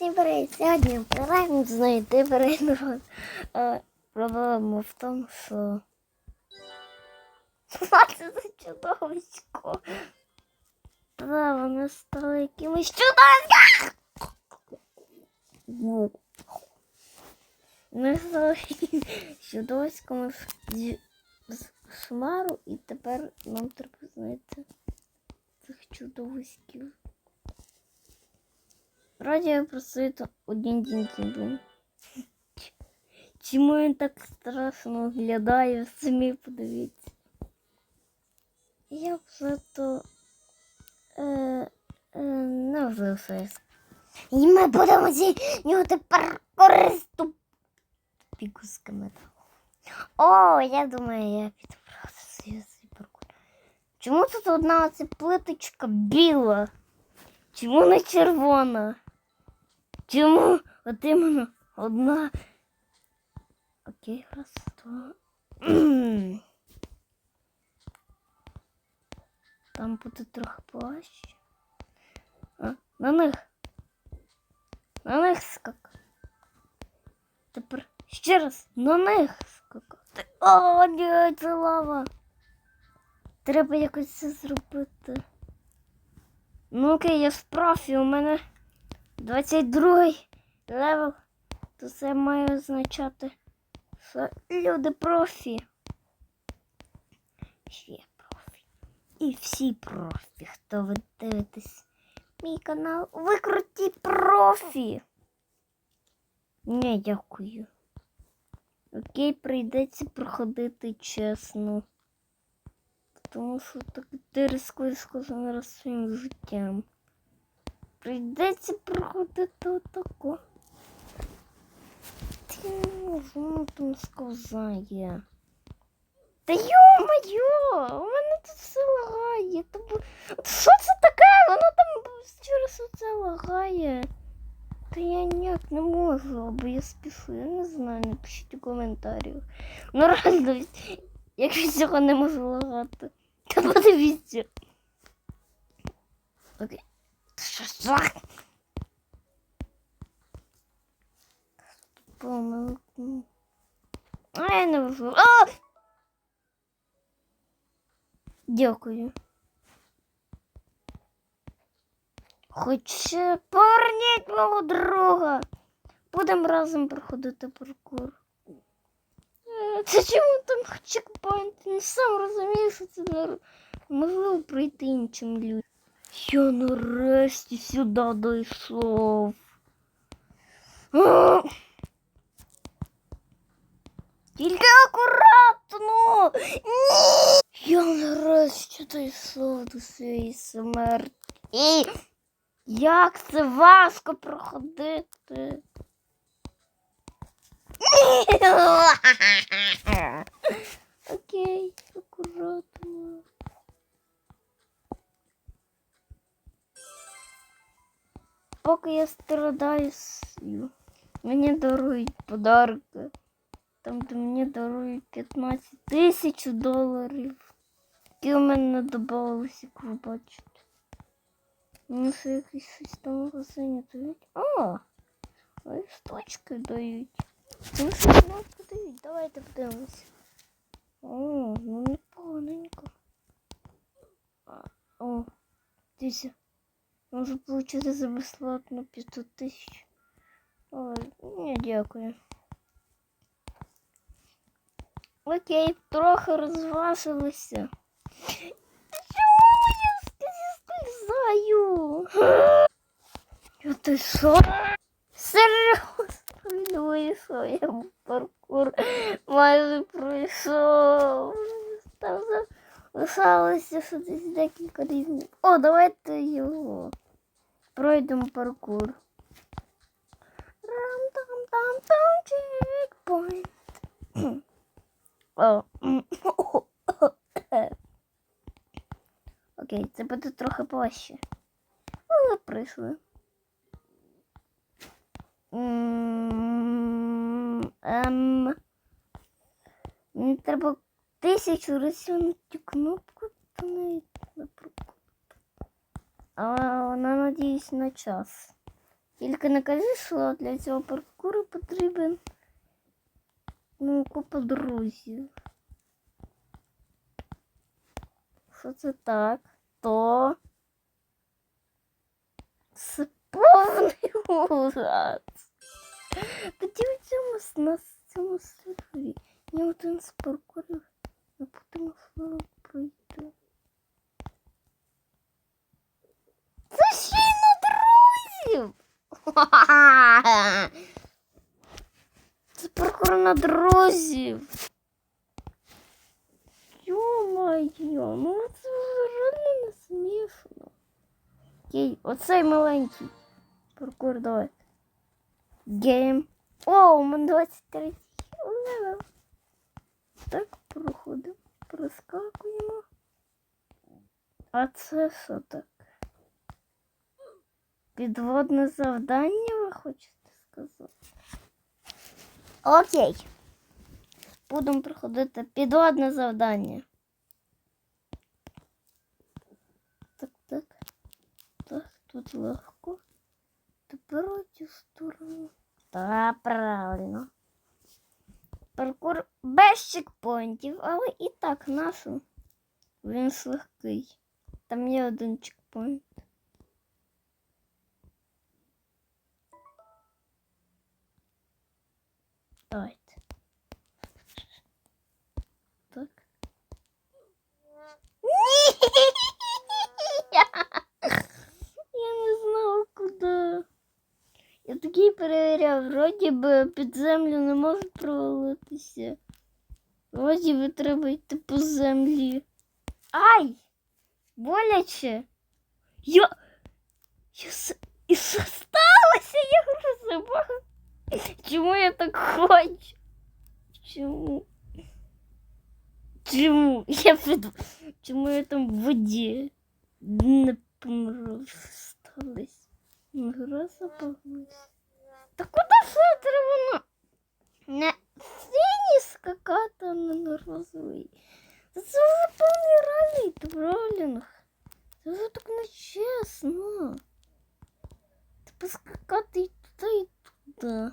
Всім привіт! Сьогодні граємо знайти перейду. Проблема в тому, що. Це за чудовисько? Да, вони стали якимось чудовиськом! Ми стали чудовиськами з, з шмару, і тепер нам треба знайти цих чудовиськів. Раді я просив один день дім. Чому він так страшно виглядає, самі подивіться. Я вже то е, е, не вже все. І ми будемо зі нього тепер користу пікусками. О, я думаю, я підбрав свій паркур. Чому тут одна оця плиточка біла? Чому не червона? Чому от іменно одна? Окей, раз, два. Там буде трохи плащ. А, на них. На них скак. Тепер ще раз на них скакати. О, ні, це лава. Треба якось це зробити. Ну окей, я справді, у мене 22 левел. То це має означати, що люди профі. Ще профі. І всі профі, хто ви дивитесь мій канал, ви круті профі. Не, дякую. Окей, прийдеться проходити чесно. Тому що так ти рискуєш кожен раз своїм життям. Прийдеться проходити отако. Ти воно там сказає. Та йо-моє, у мене тут все лагає. Та бу- Що це таке? Воно там через оце лагає. Та я ніяк не можу, бо я спішу, я не знаю, напишіть у коментарях. Ну реально, як від цього не можу лагати. Та подивіться. Окей. Помилку. А я не можу. А! Дякую. Хоч поверніть мого друга. Будемо разом проходити паркур. Е, Це чому там чекпоінт? Не сам розумію, що це можливо пройти іншим людям. Я нарешті сюди дійшов. Тільки акуратно. Ні! Я нарешті дійшов до своєї смерті. Як це важко проходити? Окей, акуратно. Поки я страдаю, сю, мені дарують подарки. Там, де мені дарують 15 тисяч доларів. Які у мене додавалися, як ви бачите. Ну, якісь щось там магазині дають. А, листочки дають. Ну, що кнопку дають. Давайте подивимося. О, ну непоганенько. О, дивіться. Можу получити за безплатно 500 тисяч. Ой, ні, дякую. Окей, трохи розважилися. Чому я злізаю? Я ти що? Серйозно, вийшов, я паркур майже пройшов. Там залишалося що десь декілька різних. О, давайте його. Пройдемо паркур. Рам-там-там-там, чекпоінт. Окей, це буде трохи важче. Але прийшли. Ем. Мені треба тисячу разів на на час. Тільки не кажи, що для цього паркуру потрібен ну, купа друзів. Що це так? То це повний ужас. Тоді у цьому с- на цьому сервері ні один з паркурів не буде можливо пройти. друзів! Це паркур на друзів. Йо-моє, ну це реально не смішно. Окей, оцей маленький паркур давай. Гейм. О, у мене 23 левел. Так, проходимо, проскакуємо. А це що таке? Підводне завдання, ви хочете сказати? Окей. Будемо проходити підводне завдання. Так, так. Так, тут легко. Тепер у цю сторону. Та, правильно. Паркур без чекпоінтів, але і так нашу. Він легкий. Там є один чекпоінт. Давайте. Так. Я не знала куди. Я такий перевіряв, вроді би під землю не можуть провалитися. Вроді би треба йти по землі. Ай! Боляче. Я. Я с... І що сталося? Я розумію. Чому я так хочу? Чому? Чому? Я під... Чому я там в воді? Не помру. Що сталося? Гра запалилась. Та куди все на... На синій скакати, а не розовий? Це вже повний реальний тролінг. Це вже так нечесно. Ти поскакати і туди, і туди.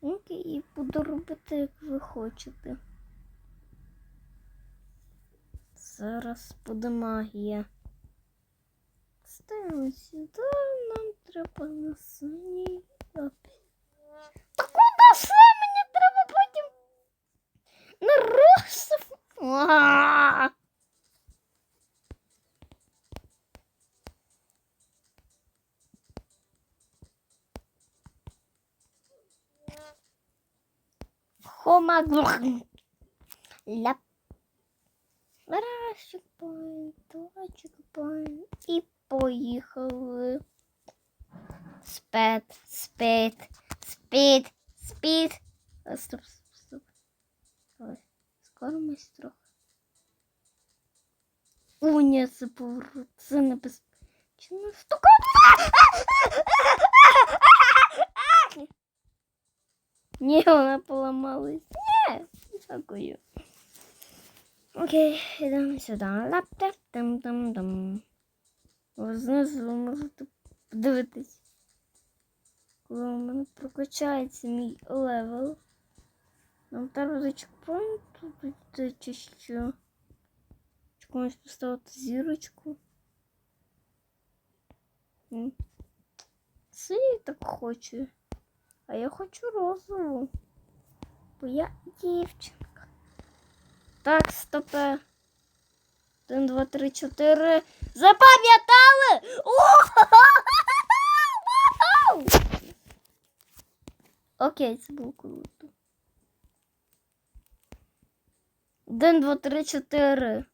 Окей, буду робити, як ви хочете. Зараз буде магія. Ставимо сюди, нам треба на синій. Опі. Та куди все? Мені треба потім на розсув. А! Хома Ляп. Раз чекпоінт, два чекпоінт. І поїхали. Спед, спид, спід, спід. А, Стоп, стоп, стоп. Ой, скоро ми трохи. О, ні, це поворот, це небезпечно. Штука. Ні, вона поламалась. Ні, дякую. Окей, йдемо сюди. Лаптап там там там. Знизу ви можете подивитись. Коли у мене прокачається мій левел. Нам треба до чекпоінту дійти чи що. Комусь поставити зірочку. Це так хочу. А я хочу розову. Бо я дівчинка. Так, стопе. Один, два, три, чотири. Запам'ятали! Окей, це було круто. Один, два, три, чотири.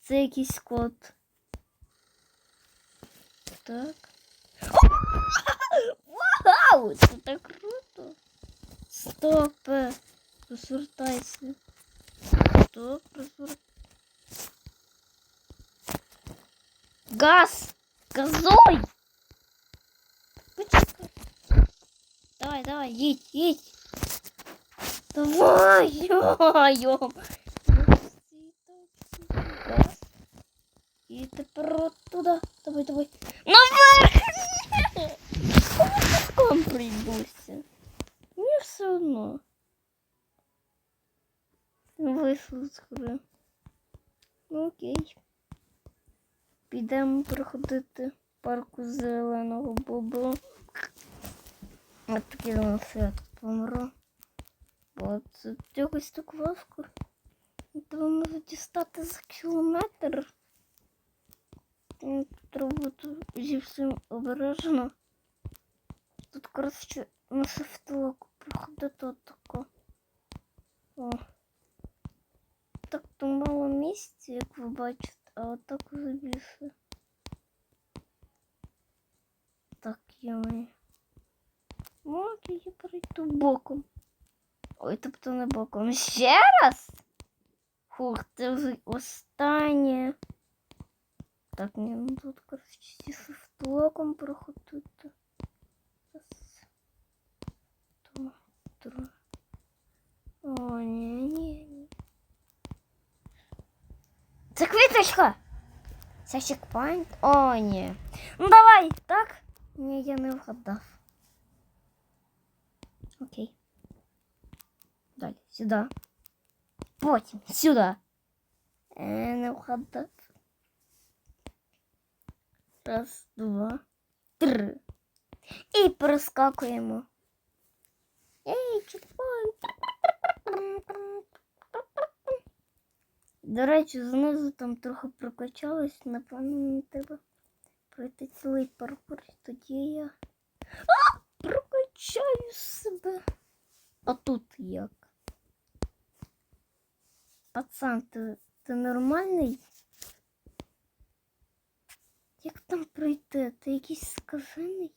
Це якийсь код. Так. Вау! Це так круто. Стоп. Розвертайся. Стоп, розвертайся. Газ! Газуй! Почекай. Давай, давай, їдь, їдь. Давай, йо-йо. Газ. І тепер от туди. Давай, давай. підемо Парку зеленого бобу. От таки на свят помру. Бо це якось так важко. Тебе може дістати за кілометр. Тому Треба бути зі всім обережно. Тут, коротше, на шифтовку проходити отако. О. Так то мало місця, як ви бачите, а отак вже більше. Так, йой. Можу її пройти боком. Ой, тобто не боком. Ще раз? Фух, це вже останнє. Так, ні, ну тут, коротше, зі шифтовком проходити. Раз, два, три. О, ні, ні, ні. Це квіточка! Це чекпоінт? О, ні. Ну давай, так? Ні, я не вгадав. Окей. Далі, сюди. Потім сюди. Е, не вгадав. Раз, два, три. І перескакуємо. Ей, чекпоінт. До речі, знизу там трохи прокачалось, напевно, мені треба пройти цілий паркур, і тоді я а! прокачаю себе. А тут як? Пацан, ти, ти нормальний? Як там пройти? Ти якийсь скажений?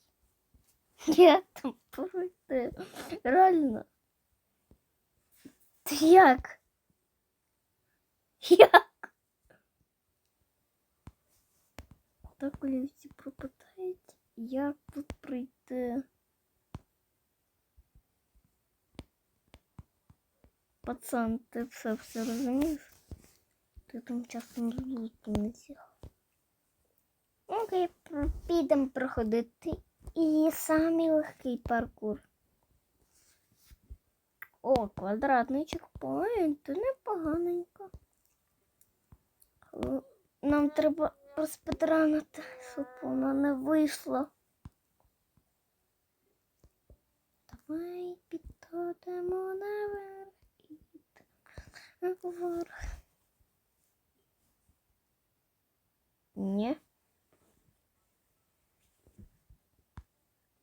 Як там пройти? Реально. Ти як? Як? Так коли всі пропитають, як тут пройти? Пацан, ти все все розумієш? Ти там часом розлуки не з'їхав. Окей, підемо проходити. І самий легкий паркур. О, квадратний чекпоінт, непоганенько. Нам треба розпетранити, щоб воно не вийшло. Давай підходимо наверх і вверх. Ні.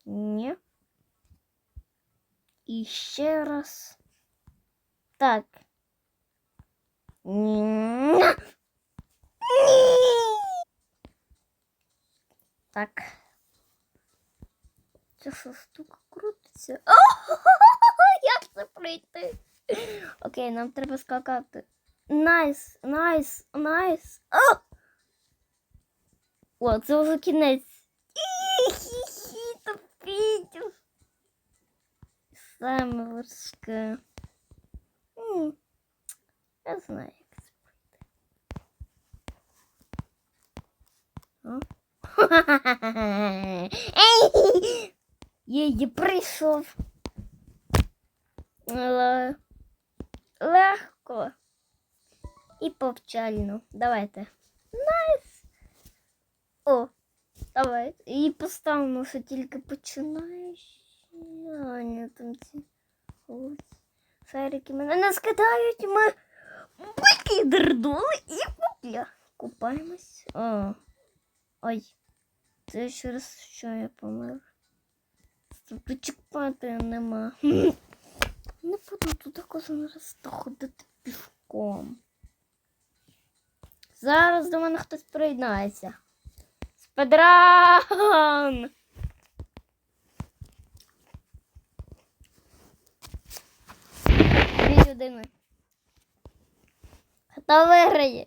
Ні. І ще раз. Так. Ні. Так. Це що штука крутиться? О, як це пройти? Окей, нам треба скакати. Найс, найс, найс. О! О, це вже кінець. Хі-хі, тупіть. Саме важке. М, Я знаю, Ей! Є, я прийшов. Але легко і повчально. Давайте. Найс. О, давай. І поставимо, що тільки починаєш. А, ні, там ці ось шарики мене не скидають. Ми викидердули і купля. Купаємось. О. Ой. Це через що я помер. Тут чекпати нема. Не буду туди кожен раз ходити пішком. Зараз до мене хтось приєднається. Спедран! Дві людини. Хто виграє?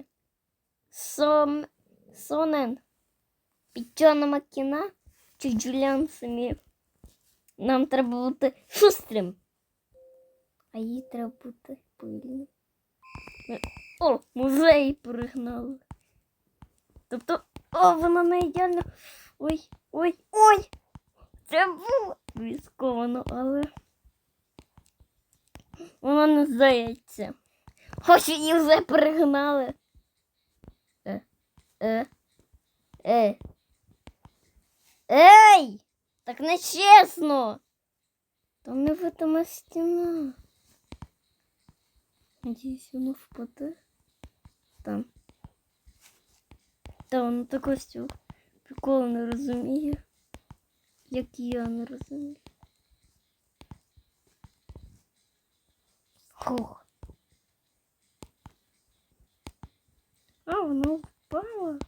Сом... Сонен. Пічона Макіна чи Джуліан Самір? Нам треба бути шустрим. А їй треба бути пильним. О, музей пригнали. Тобто, о, вона не ідеально. Ой, ой, ой! Це було ризиковано, але вона не здається. Хоч її вже пригнали. Е, е. Ей! Ей! Так не чесно! Там невидима стіна. Надіюсь, воно впаде. Там. Та воно також цього приколу не розуміє. Як я не розумію. Хух. А, воно впало.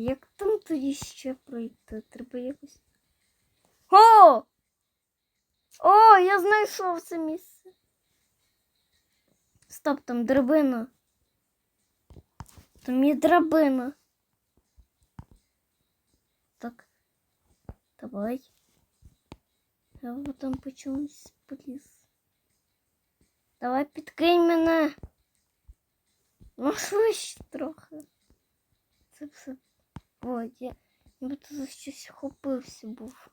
Як там тоді ще пройти? Треба якось. О! О, я знайшов це місце. Стоп, там драбина. Там є драбина. Так. Давай. Я вот там по чомусь поліз. Давай підкинь мене. Ну, швидше трохи. Це все. Ой, я ніби за щось хопився був.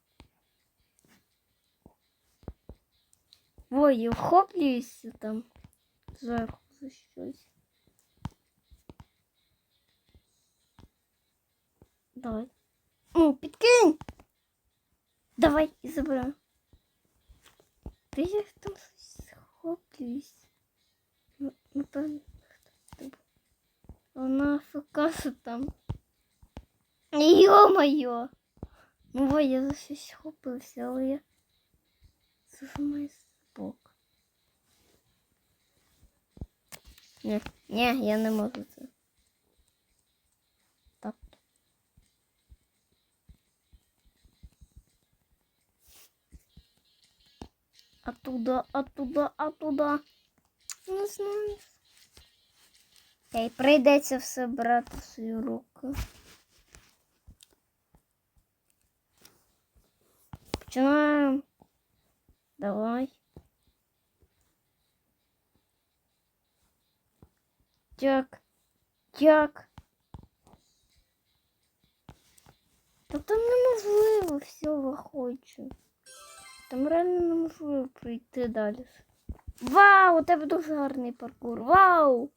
Ой, я вхоплююся там зверху за щось. Давай. Ну, підкинь. Давай і забирай. Ти я там схоплююсь. Ну, Напевно, хто це був. Вона фокаса там. Йо-моє! Ну, ой, я за щось схопився, але я зажимаю бок. Ні, ні, я не можу це. Так. Оттуда, оттуда, оттуда. Не знаю. Та й прийдеться все брати в свої руки. Починаємо. Давай. Як? Як? Та там неможливо всього хочу. Там реально неможливо пройти далі. Вау, у тебе дуже гарний паркур. Вау!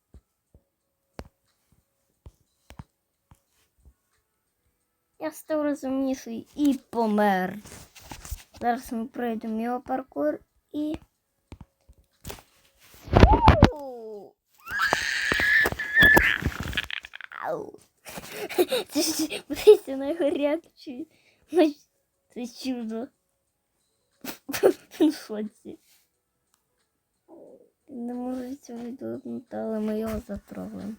Я став розумніший і помер. Зараз ми пройдемо його паркур і. Це ж подивіться на Це чудо. Шоці. Не можу цього відвернути, але ми його затрогуємо.